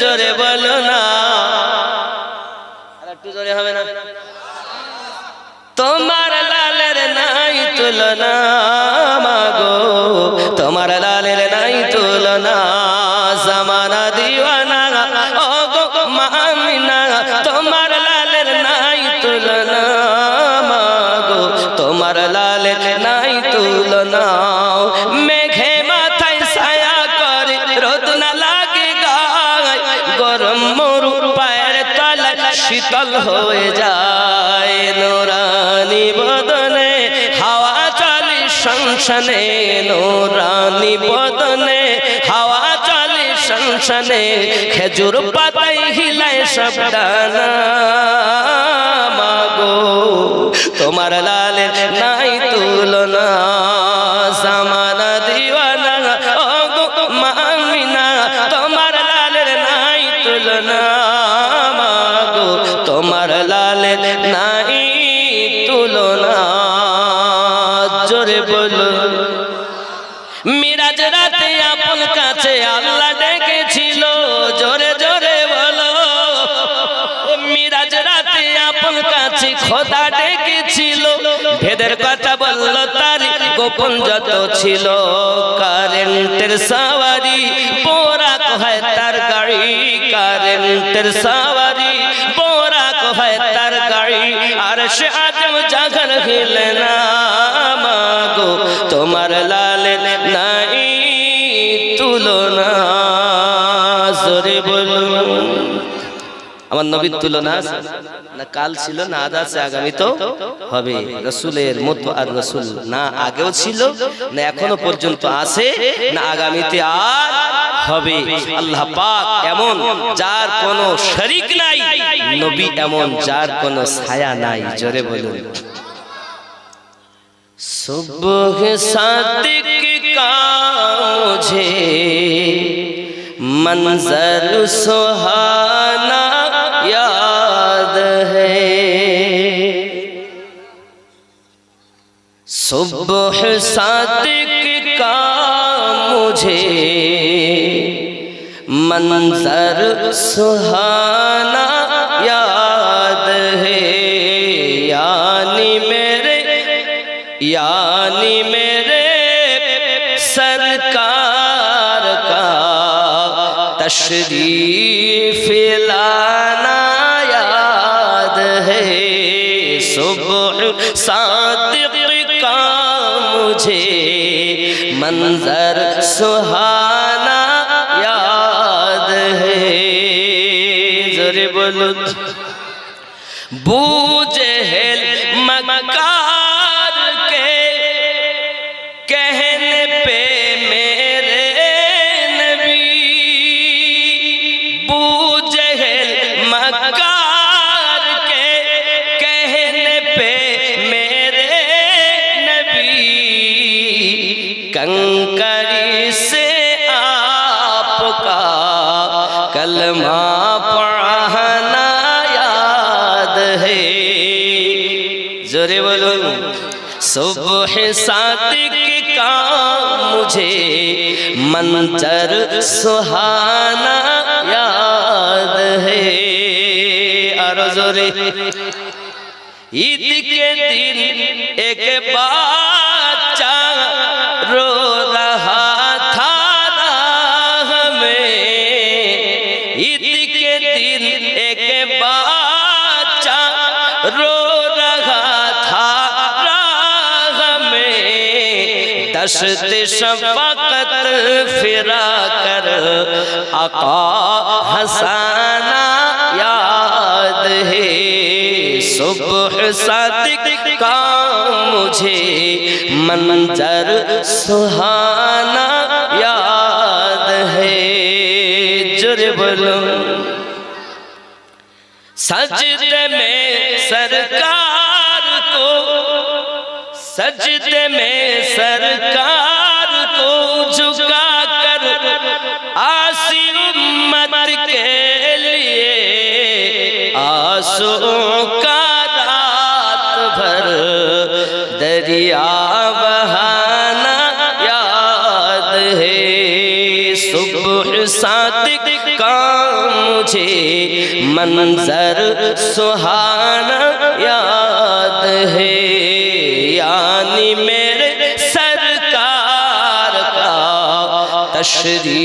জোরে বলো না। একটু জোরে হবে না? তোমার লালের নাই তুলনা মাগো। তোমার লালের নাই তুলনা। জামানা দিওয়ানা ও গো মামিনা, তোমার লালের নাই তুলনা মাগো। তোমার লালের নাই তুলনা। গরম মরু পায়ের তলায় শীতল হয়ে যায়। নোরানি বদনে হাওয়া চলে সংসনে নোরানি বদনে হাওয়া চলে খেজুর পাতাই হিলায় সব ডানা। মাগো, তোমার লালের জোরে বলো। মিরাজ রাতে আপন কাছে আল্লাহ ডেকেছিল। জোরে জোরে বলো। মিরাজ রাতে আপন কাছে খোদা ডেকেছিল। ভেদের কথা বলল তার গোপন যত ছিল। কারেন্টের সাওয়ারি পোরা কহায় তার গাড়ি। কারেন্টের সাওয়ারি পোরা কহায় তার গাড়ি। আর সে আজম জাগর হিলে আমার নবীর তুলনা আছে? না কাল ছিল না আজ আছে আগামী তো হবে রসুলের মতো আর রসুল না আগেও ছিল না এখনো পর্যন্ত আছে না আগামীতে আর হবে আল্লাহ পাক এমন যার কোনো শরিক নাই নবী এমন যার কোনো ছায়া নাই জোরে বলুন सुबह सादिक का मुझे मंजर सुहाना صادق کا مجھے منظر سہانا یاد ہے یعنی میرے یعنی میرے سرکار کا تشریف لائے منظر سہانا یاد ہے۔ ضرب لطف۔ بو کنکری سے آپ کا کلمہ پڑھنا یاد ہے زورے بولو صبح صادق کا مجھے منتر سہانا یاد ہے زورے عید کے دن ایک بار रो रहा था राह में ईद के दिन एक बच्चा रो रहा था राह में दशत शफकत फिरा कर आका हसाना याद है सुबह सादिक का मुझे منظر سہانا یاد ہے جر سجدے میں سرکار کو، سجدے میں سرکار کو جھکا کر آسی امت کے لیے آنسوں کا رات بھر دریا सादिक का मुझे मंजर सुहाना याद है यानी मेरे सरकार का तशरीफ लाना